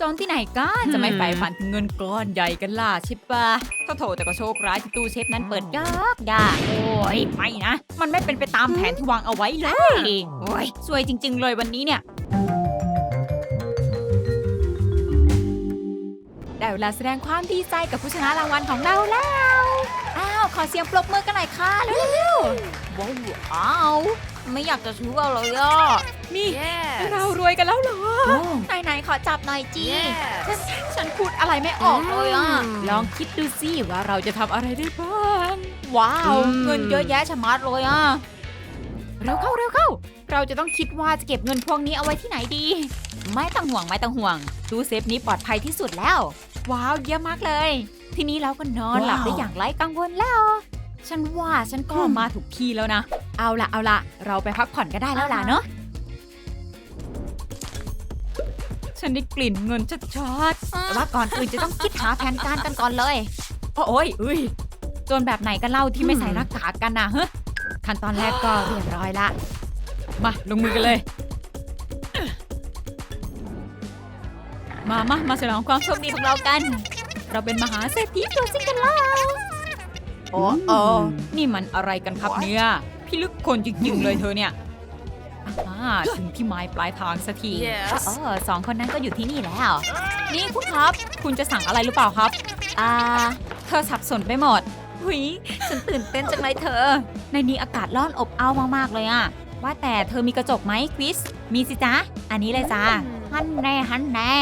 จนที่ไหนกันจะไม่ใฝ่ฝันถึงเงินก้อนใหญ่กันล่ะใช่ปะถ้าโถแต่ก็โชคร้ายที่ตู้เชฟนั้นเปิดยากยากโอ้ยไม่นะ มันไม่เป็นไปตามแผนที่วางเอาไว้เลย โอ้ยสวยจริง ๆ เลยวันนี้เนี่ย ได้เวลาแสดงความดีใจกับผู้ชนะรางวัลของเราแล้ว อ้าว ขอเสียงปรบมือกันหน่อยค่ะเร็วๆว้าวอ้าว ไม่อยากจะเชื่อเลยอะนี่เรารวยกันแล้วเหรอไหนๆขอจับหน่อยจีฉันฉันพูดอะไรไม่ออกเลยอะลองคิดดูสิว่าเราจะทำอะไรได้บ้าง ว้าวเงินเยอะแยะชะมัดเลยอะ เร็วเข้าเร็วเข้า เราจะต้องคิดว่าจะเก็บเงินพวกนี้เอาไว้ที่ไหนดี ไม่ต้องห่วงไม่ต้องห่วง ตู้เซฟนี้ปลอดภัยที่สุดแล้ว ว้าวเยี่ยมมากเลย ทีนี้เราก็นอนหลับได้อย่างไร้กังวลแล้ว ฉันว่าฉันก็มาถูกที่แล้วนะ เอาละเอาละเราไปพักผ่อนก็ได้แล้วล่ะเนาะ ฉันได้กลิ่นเงินชัดๆแต่ว่าก่อนอื่นจะต้องคิดหาแผนการกันก่อนเลยโอ้ยอุ้ยโจนแบบไหนกันเล่าที่ไม่ใส่หน้ากากกันนะเฮ้ขั้นตอนแรกก็เรียบร้อยละ มาลงมือกันเลย มามามาฉลองความโชคดีของเรากัน เราเป็นมหาเศรษฐีตัวจริงกันแล้ว โอ้โอ้นี่มันอะไรกันครับเนี่ย พี่ลึกคนจริงๆเลยเธอเนี่ยอ่าถึงที่ไม้ปลายทางสักที Yes เออสองคนนั้นก็อยู่ที่นี่แล้ว นี่คุณครับ คุณจะสั่งอะไรหรือเปล่าครับ อ่า เธอสับสนไปหมดหุยฉันตื่นเต้นจังเลยเธอ ในนี้อากาศร้อนอบอ้าวมากๆเลยอะว่าแต่เธอมีกระจกไหมควิส มีสิจ๊ะ อันนี้เลยจ้าฮันแน่ฮันแน่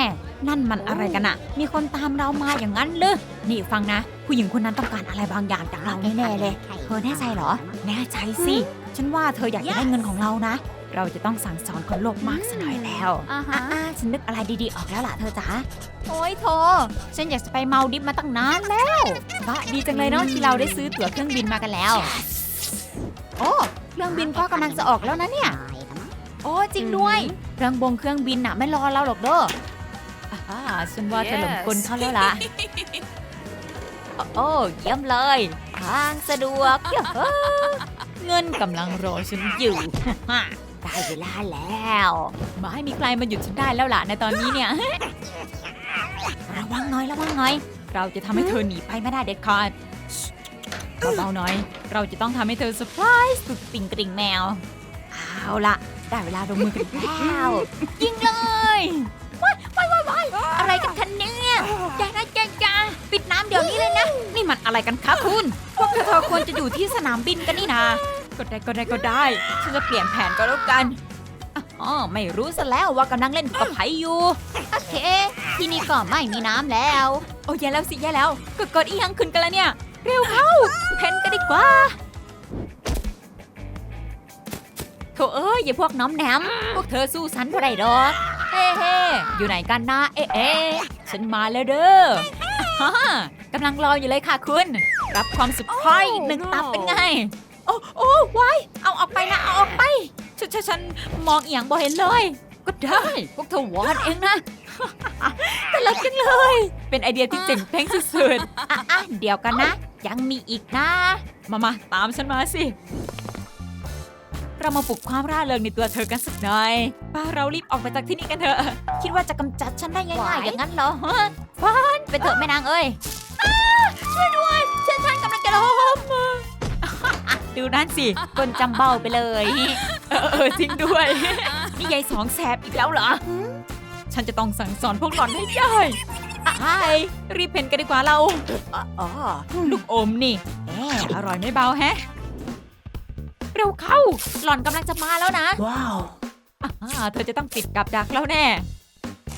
นั่นมันอะไรกันอะมีคนตามเรามาอย่างนั้นหรือนี่ฟังนะ ผู้หญิงคนนั้นต้องการอะไรบางอย่างจากเราแน่ๆเลย เธอแน่ใจเหรอ แน่ใจสิ ฉันว่าเธออยากจะได้เงินของเรานะ เราจะต้องสั่งสอนคนโลภมากสักหน่อยแล้วอ่าอ่าฮะฉันนึกอะไรดีๆออกแล้วล่ะเธอจ๋า โอ้ยโทฉันอยากจะไปเมาดิฟมาตั้งนานแล้วบ้าดีจังเลยเนาะที่เราได้ซื้อตั๋วเครื่องบินมากันแล้ว โอ้ เครื่องบินก็กำลังจะออกแล้วนะเนี่ย โอ้จริงด้วยเครื่องบงเครื่องบินน่ะไม่รอเราหรอกเด้ออ่าฉันว่าเธอหลงกลเขาแล้วล่ะโอ้โอ้เยี่ยมเลยทางสะดวกเย้อเงินกำลังรอฉันอยู่ได้เวลาแล้ว มาให้มีใครมาหยุดฉันได้แล้วล่ะในตอนนี้เนี่ย ระวังหน่อยระวังหน่อย เราจะทำให้เธอหนีไปไม่ได้เด็ดขาดเบาๆหน่อย เราจะต้องทำให้เธอเซอร์ไพรส์สุดติ่งกริ่งแมว เอาละ ได้เวลาลงมือกันแล้ว ยิงเลยว้ายว้ายว้ายว้ายอะไรกันคะเนี่ยอย่านะอย่าอย่าปิดน้ำเดี๋ยวนี้เลยนะ นี่มันอะไรกันคะคุณ พวกเธอควรจะอยู่ที่สนามบินกันนี่นะก็ได้ก็ได้ก็ได้ ฉันจะเปลี่ยนแผนก็แล้วกันอ๋อไม่รู้ซะแล้วว่ากำลังเล่นกับไผอยู่ โอเค ที่นี่ก็ไม่มีน้ำแล้ว โอ้ยแย่แล้วสิแย่แล้วก็เกิดอีหยังขึ้นกันแล้วเนี่ย เร็วเข้าเพนกันดีกว่าโถเอ้ยอย่าพวกน้อมแหนม พวกเธอสู้ฉันเท่าไรดอกเฮ้เฮ้อยู่ไหนกันนะเอ๊ะเอ๊ะฉันมาแล้วเด้อฮ่าฮ่ากำลังรออยู่เลยค่ะคุณ รับความสุขพอยหนึ่งตับเป็นไง โอ้โอ้ไว้เอาออกไปนะ เอาออกไปฉันฉันฉันมองเอียงบ่เห็นเลย ก็ได้ พวกเธอวอนเองนะตลกจังเลย เป็นไอเดียที่เจ๋งแป้งสุดๆอะอะเดี๋ยวกันนะ ยังมีอีกนะ มามาตามฉันมาสิ เรามาปลุกความร่าเริงในตัวเธอกันสักหน่อยป้าเรารีบออกไปจากที่นี่กันเถอะ คิดว่าจะกำจัดฉันได้ง่ายๆอย่างนั้นเหรอฮะฟานไปเถอะแม่นางเอ้ยอ้าช่วยด้วยฉันฉันกำลังจะล้มดูนั่นสิก้นจำเบ้าไปเลย เออเออจริงด้วย นี่ยายสองแสบอีกแล้วเหรอ ฉันจะต้องสั่งสอนพวกหล่อนให้ได้อะไอ้รีบเพนกันดีกว่าเรา อ๋ออ๋อลูกอมนี่แหมอร่อยไม่เบาแฮะ เร็วเข้า หล่อนกำลังจะมาแล้วนะ ว้าวอ่าเธอจะต้องติดกับดักแล้วแน่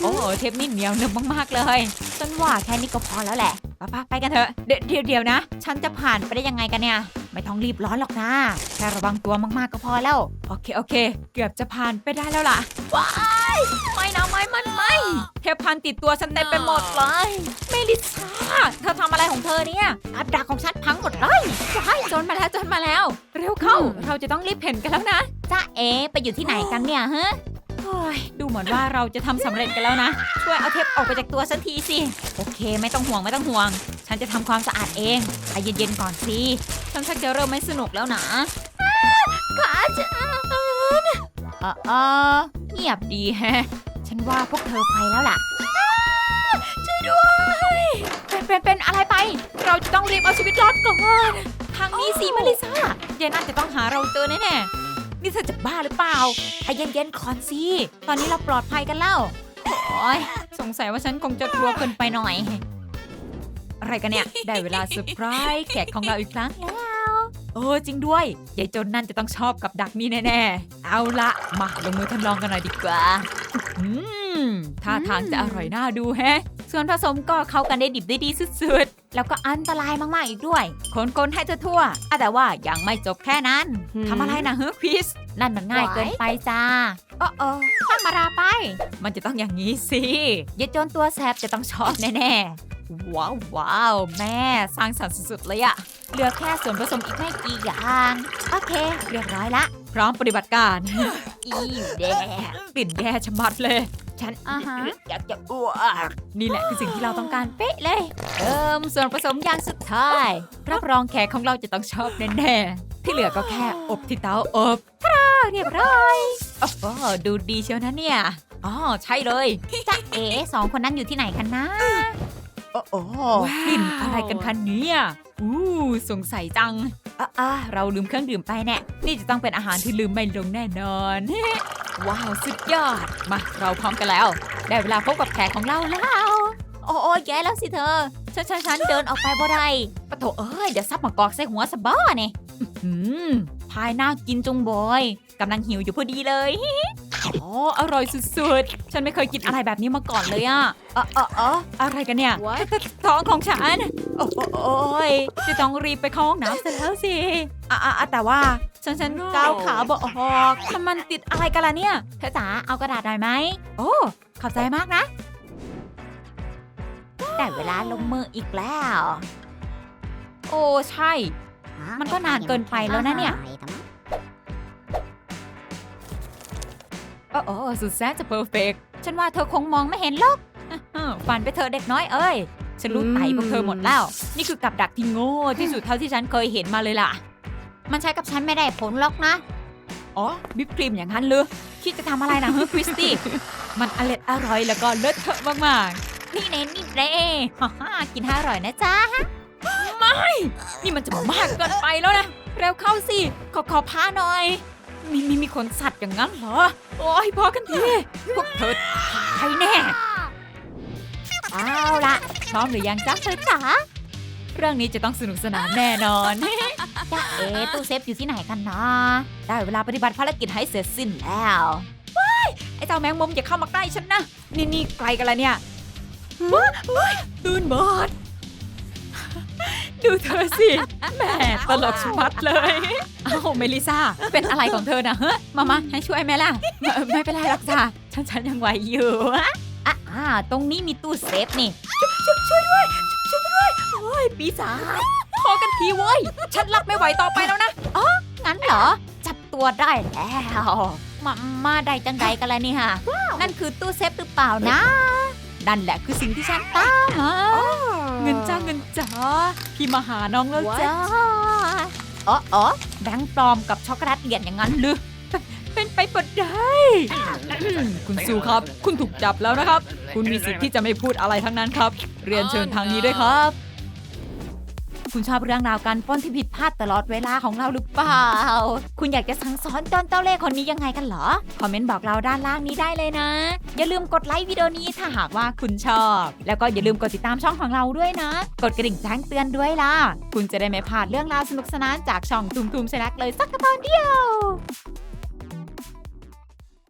โอ้เทปนี่เหนียวหนึบมากๆเลยฉันว่าแค่นี้ก็พอแล้วแหละไป้าไปกันเถอะเดี๋ยวเดี๋ยวเดี๋ยวนะ ฉันจะผ่านไปได้ยังไงกันเนี่ย ไม่ต้องรีบร้อนหรอกนะแค่ระวังตัวมากๆก็พอแล้ว โอเคโอเค เกือบจะผ่านไปได้แล้วล่ะ ว้ายไม่นะไม่มันไม่เทปพันติดตัวฉันเต็มไปหมดเลยเมลิซาเธอทำอะไรของเธอเนี่ยกับดักของฉันพังหมดเลยว้ายจนมาแล้วจนมาแล้ว เข้เราจะต้องรีบเห็นกันแล้วนะจ้าเอไปอยู่ที่ไหนกันเนี่ยฮ้ยดูเหมือนว่าเราจะทำสำเร็จกันแล้วนะ ช่วยเอาเทปออกไปจากตัวสักทีสิ โอเค ไม่ต้องห่วงไม่ต้องห่วง ฉันจะทำความสะอาดเองใจเย็นๆก่อนสิ ฉันชักจะเริ่มไม่สนุกแล้วนะขาฉันเออเงียบดีแฮะ ฉันว่าพวกเธอไปแล้วล่ะ ช่วยด้วย เป็นเป็นเป็นอะไรไป เราจะต้องรีบเอาชีวิตรอดก่อน ทางนี้สิมาริซาเย็นน่าจะต้องหาเราเจอแน่ๆนี่เธอจะบ้าหรือเปล่าให้เย็นๆก่อนสิตอนนี้เราปลอดภัยกันแล้วโอ้ยสงสัยว่าฉันคงจะกลัวเกินไปหน่อย อะไรกันเนี่ย ได้เวลาเซอร์ไพรส์แขกของเราอีกครั้งแล้วเออจริงด้วยยายจนนั่นจะต้องชอบกับดักนี้แน่ๆ เอาละมาลงมือทดลองกันหน่อยดีกว่าอืมท่าทางจะอร่อยน่าดูแฮะ ส่วนผสมก็เข้ากันได้ดิบได้ดีสุด แล้วก็อันตรายมาก ๆ อีกด้วย คนๆให้ทั่วๆอะแต่ว่ายังไม่จบแค่นั้นหืมทำอะไรนะเฮ้คริสนั่นมันง่ายเกินไปจ้าโอ้โอ้ธรรมดาไป มันจะต้องอย่างนี้สิยายโจนตัวแสบจะต้องชอบแน่ๆ ว้าวว้าวแม่สร้างสรรค์สุดๆเลยอะเหลือแค่ส่วนผสมอีกไม่กี่อย่าง โอเค เรียบร้อยละ พร้อมปฏิบัติการ อีแดกลิ่นแย่ชะมัดเลย ฉันอ่าฮะอยากจะอ้วกนี่แหละคือสิ่งที่เราต้องการเป๊ะเลยเติมส่วนผสมอย่างสุดท้ายรับรองแขกของเราจะต้องชอบแน่ๆที่เหลือก็แค่อบที่เตาอบทาเรียบร้อยโอ้โหดูดีเชียวนะเนี่ยอ๋อใช่เลยจ้าเอ๋สองคนนั้นอยู่ที่ไหนกันนะโอ้โหกลิ่นอะไรกันคะเนี่ยอู้สงสัยจัง อะอะเราลืมเครื่องดื่มไปแน่ นี่จะต้องเป็นอาหารที่ลืมไม่ลงแน่นอน ว้าวสุดยอด มาเราพร้อมกันแล้ว ได้เวลาพบกับแขกของเราแล้ว โอ้โแย่แล้วสิเธอ ฉันฉันฉันเดินออกไปบ่ได้ปะโถเอ้ย เดี๋ยวซับมากอกใส่หัวสะบ้าเนี่ยอืมพายน่ากินจงบอย กำลังหิวอยู่พอดีเลย อ๋อ อร่อยสุดๆ ฉันไม่เคยกินอะไรแบบนี้มาก่อนเลยอะเออเออเอออะไรกันเนี่ย What? ท้องของฉัน โอ้โอ้โอ้ยจะต้องรีบไปเข้าห้องน้ำเสร็จแล้วสิอะอะอะแต่ว่า ฉันฉัน No ก้าวขาบออกถ้ามันติดอะไรกันล่ะเนี่ยเธอจ๋าเอากระดาษหน่อยไหม โอ้ขอบใจมากนะได้เวลาลงมืออีกแล้ว โอ้ ใช่ มันก็นานเกินไปแล้วนะเนี่ย โอ้โอ้สุดแสนจะเพอร์เฟกฉันว่าเธอคงมองไม่เห็นหรอกอื้อฝันไปเธอะเด็กน้อยเอ้ย ฉันรู้ไตพวกเธอหมดแล้ว นี่คือกับดักที่โง่ที่สุดเท่าที่ฉันเคยเห็นมาเลยล่ะ มันใช้กับฉันไม่ได้ผลหรอกนะ อ๋อบิปครีมอย่างนั้นเลยคิดจะทำอะไรนะเฮ้คริสตี้ มันอร่อยอร่อยแล้วก็เลิศเทอะมากๆ นี่เน้นนี่เร่ฮ่าฮ่ากินให้อร่อยนะจ๊ะไม่ นี่มันจะมากเกินไปแล้วนะ เร็วเข้าสิ ขอขอพาหน่อย มีมีมีคนสัตว์อย่างนั้นเหรอ โอ้ยพอกันทีพวกเธอใครแน่ เอาละพร้อมหรือยังจ๊ะเธอจ๋าเรื่องนี้จะต้องสนุกสนานแน่นอนจ้าเอ๋ตู้เซฟอยู่ที่ไหนกันนะได้เวลาปฏิบัติภารกิจให้เสร็จสิ้นแล้วว้ายไอ้เจ้าแมงมุมอย่าเข้ามาใกล้ฉันนะ นี่นี่ไกลกันละเนี่ยว้ายว้ายตื่นบอด ดูเธอสิ แหม่ตลกชะมัดเลยเอ้าเมลิซาเป็นอะไรของเธอนะเฮ้ยมามาให้ช่วยไหมล่ะไม่ไม่เป็นไรหรอกจ้ะฉันฉันยังไหวอยู่อะอะอ่าตรงนี้มีตู้เซฟนี่ช่วยช่วยด้วย ช่วยด้วย โอ้ย ปีศาจพอกันทีเว้ย ฉันรับไม่ไหวต่อไปแล้วนะอ๋องั้นเหรอ จับตัวได้แล้วมามาได้จังใดกันแล้วนี่ฮะ นั่นคือตู้เซฟหรือเปล่านะ นั่นแหละคือสิ่งที่ฉันตามหา เงินจ้าเงินจ้าพี่มาหาน้องแล้ว What? จ้าอ๋ออ๋อแบงค์ปลอมกับช็อกโกแลตเหรียญอย่างนั้นหรือเป็นไปปดได้ คุณซูครับ คุณถูกจับแล้วนะครับ คุณมีสิทธิ์ที่จะไม่พูดอะไรทั้งนั้นครับ เรียนเชิญทางนี้ด้วยครับ คุณชอบเรื่องราวการป้นที่ผิดพลาดตลอดเวลาของเราหรือเปล่า คุณอยากจะสั่งสอนจอนเจ้าเล่ห์คนนี้ยังไงกันเหรอ คอมเมนต์บอกเราด้านล่างนี้ได้เลยนะ อย่าลืมกดไลค์วิดีโอนี้ถ้าหากว่าคุณชอบ แล้วก็อย่าลืมกดติดตามช่องของเราด้วยนะ กดกระดิ่งแจ้งเตือนด้วยล่ะ คุณจะได้ไม่พลาดเรื่องราวสนุกสนานจากช่องทุมทุมเซลักเลยสักตอนเดียว